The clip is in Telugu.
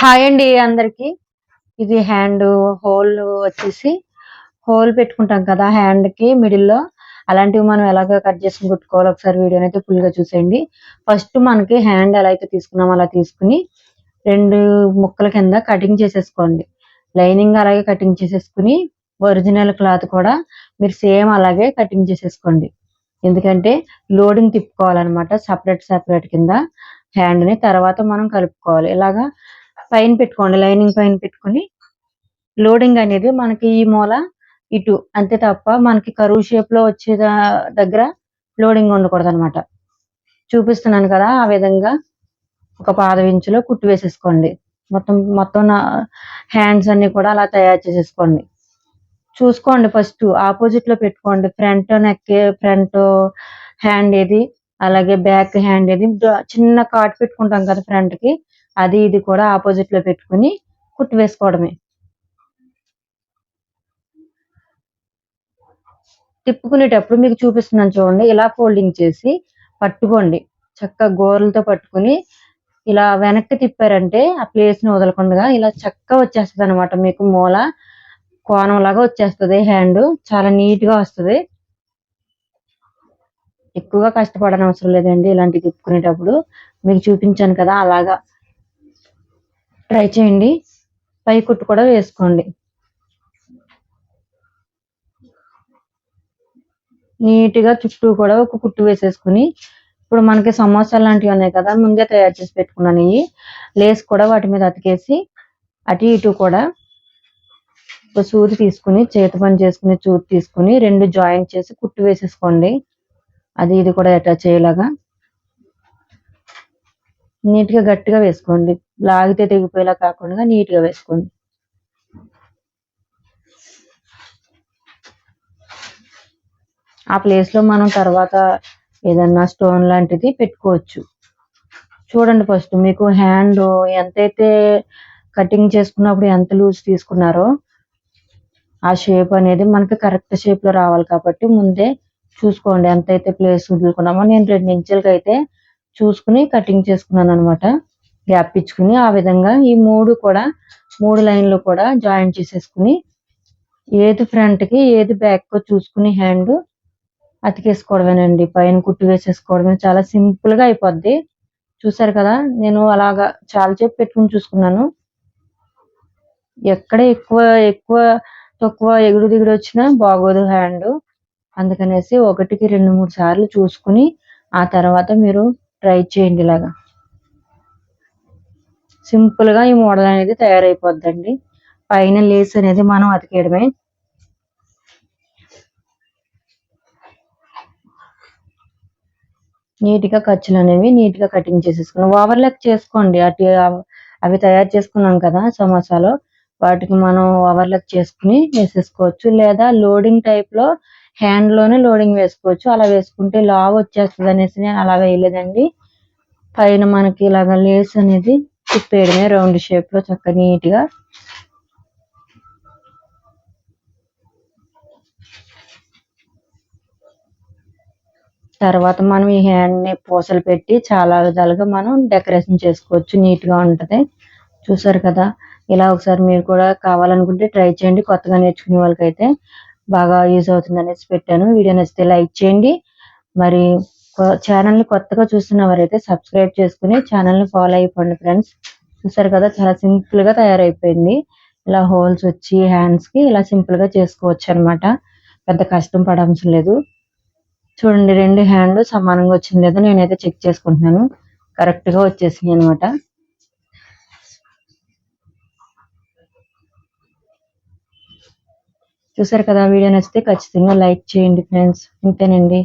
హాయ్ అండి అందరికి. ఇది హ్యాండ్ హోల్ వచ్చేసి హోల్ పెట్టుకుంటాం కదా హ్యాండ్కి మిడిల్లో. అలాంటివి మనం ఎలాగ కట్ చేసుకుని కుట్టుకోవాలి ఒకసారి వీడియో అయితే ఫుల్గా చూసేయండి. ఫస్ట్ మనకి హ్యాండ్ ఎలా అయితే తీసుకున్నామో అలా తీసుకుని రెండు ముక్కల కింద కటింగ్ చేసేసుకోండి. లైనింగ్ అలాగే కటింగ్ చేసేసుకుని ఒరిజినల్ క్లాత్ కూడా మీరు సేమ్ అలాగే కటింగ్ చేసేసుకోండి. ఎందుకంటే లోడింగ్ తిప్పుకోవాలన్నమాట. సపరేట్ సపరేట్ కింద హ్యాండ్ని తర్వాత మనం కలుపుకోవాలి. ఇలాగా పైన పెట్టుకోండి లైనింగ్ పైన పెట్టుకుని. లోడింగ్ అనేది మనకి ఈ మూల ఇటు అంతే తప్ప మనకి కరువు షేప్లో వచ్చే దగ్గర లోడింగ్ ఉండకూడదు అనమాట చూపిస్తున్నాను కదా ఆ విధంగా ఒక పాద ఇంచులో కుట్టు వేసేసుకోండి. మొత్తం మొత్తం నా హ్యాండ్స్ అన్ని కూడా అలా తయారు చేసేసుకోండి. చూసుకోండి ఫస్ట్ ఆపోజిట్లో పెట్టుకోండి. ఫ్రంట్ నెక్ ఫ్రంట్ హ్యాండ్ ఏది అలాగే బ్యాక్ హ్యాండ్ ఏది. చిన్న కాట్ పెట్టుకుంటాం కదా ఫ్రంట్కి అది ఇది కూడా ఆపోజిట్లో పెట్టుకుని కుట్టు వేసుకోవడమే. తిప్పుకునేటప్పుడు మీకు చూపిస్తున్నాను చూడండి ఇలా ఫోల్డింగ్ చేసి పట్టుకోండి. చక్కగా గోరలతో పట్టుకుని ఇలా వెనక్కి తిప్పారంటే ఆ ప్లేస్ని వదలకుండా ఇలా చక్కగా వచ్చేస్తుంది అనమాట మీకు మూల కోణం లాగా వచ్చేస్తుంది హ్యాండ్ చాలా నీట్గా వస్తుంది. ఎక్కువగా కష్టపడనవసరం లేదండి ఇలాంటి తిప్పుకునేటప్పుడు. మీకు చూపించాను కదా అలాగా. ట్రై చేయండి. పై కుట్టు కూడా వేసుకోండి. నీట్గా చుట్టూ కూడా ఒక కుట్టు వేసేసుకుని ఇప్పుడు మనకి సమోసాలు లాంటివి ఉన్నాయి కదా ముందే తయారు చేసి పెట్టుకున్నాను ఇవి లేస్ కూడా వాటి మీద అతికేసి అటు ఇటు కూడా ఒక సూది తీసుకుని చేతి పని చేసుకుని చూది తీసుకుని రెండు జాయింట్ చేసి కుట్టు వేసేసుకోండి. అది ఇది కూడా అటాచ్ అయ్యేలాగా. నీట్గా గట్టిగా వేసుకోండి. లాగితే తెగిపోయేలా కాకుండా నీట్గా వేసుకోండి. ఆ ప్లేస్లో మనం తర్వాత ఏదన్నా స్టోన్ లాంటిది పెట్టుకోవచ్చు. చూడండి ఫస్ట్ మీకు హ్యాండ్ ఎంతైతే కటింగ్ చేసుకున్నప్పుడు ఎంత లూజ్ తీసుకున్నారో ఆ షేప్ అనేది మనకి కరెక్ట్ షేప్లో రావాలి కాబట్టి ముందే చూసుకోండి ఎంతైతే ప్లేస్ వదులుకున్నామో. నేను రెండు ఇంచులకి అయితే చూసుకుని కటింగ్ చేసుకున్నాను అనమాట గ్యాప్ ఇచ్చుకుని ఆ విధంగా ఈ మూడు కూడా మూడు లైన్లు కూడా జాయిన్ చేసేసుకుని ఏది ఫ్రంట్కి ఏది బ్యాక్ చూసుకుని హ్యాండ్ అతికేసుకోవడమేనండి. పైన కుట్టు వేసేసుకోవడమే చాలా సింపుల్గా అయిపోద్ది. చూసారు కదా నేను అలాగా చాలా చెప్పి పెట్టుకుని చూసుకున్నాను. ఎక్కడ ఎక్కువ ఎక్కువ తక్కువ ఎగుడు దిగుడు వచ్చినా బాగోదు హ్యాండ్. అందుకనేసి ఒకటికి రెండు మూడు సార్లు చూసుకుని ఆ తర్వాత మీరు ట్రై చేయండి ఇలాగా. సింపుల్గా ఈ మోడల్ అనేది తయారైపోద్దండి. పైన లేస్ అనేది మనం అతికేయడమే. నీట్గా ఖర్చులు అనేవి నీట్గా కటింగ్ చేసేసుకున్నాం. ఓవర్లాక్ చేసుకోండి. అటు అవి తయారు చేసుకున్నాం కదా సమోసాలో. వాటికి మనం ఓవర్లాక్ చేసుకుని వేసేసుకోవచ్చు. లేదా లోడింగ్ టైప్లో హ్యాండ్లోనే లోడింగ్ వేసుకోవచ్చు. అలా వేసుకుంటే లావ్ వచ్చేస్తుంది అనేసి నేను అలా వేయలేదండి. పైన మనకి ఇలాగ లేస్ అనేది తిప్పేయడమే రౌండ్ షేప్లో చక్క నీట్గా తర్వాత మనం ఈ హ్యాండ్ని పూసలు పెట్టి చాలా విధాలుగా మనం డెకరేషన్ చేసుకోవచ్చు. నీట్గా ఉంటది. చూసారు కదా? ఇలా ఒకసారి మీరు కూడా కావాలనుకుంటే ట్రై చేయండి. కొత్తగా నేర్చుకునే వాళ్ళకైతే బాగా యూజ్ అవుతుంది అనేసి పెట్టాను. వీడియో నచ్చితే లైక్ చేయండి. మరి ఛానల్ని కొత్తగా చూస్తున్న వారైతే సబ్స్క్రైబ్ చేసుకుని ఛానల్ని ఫాలో అయిపోండి ఫ్రెండ్స్. చూసారు కదా చాలా సింపుల్గా తయారైపోయింది. ఇలా హోల్స్ వచ్చి హ్యాండ్స్కి ఇలా సింపుల్గా చేసుకోవచ్చు అనమాట పెద్ద కష్టం పడవలసిన లేదు. చూడండి రెండు హ్యాండ్ సమానంగా వచ్చింది. లేదో నేనైతే చెక్ చేసుకుంటున్నాను. కరెక్ట్గా వచ్చేసింది అనమాట చూసారు కదా వీడియో నచ్చితే ఖచ్చితంగా లైక్ చేయండి ఫ్రెండ్స్. ఇంతేనండి.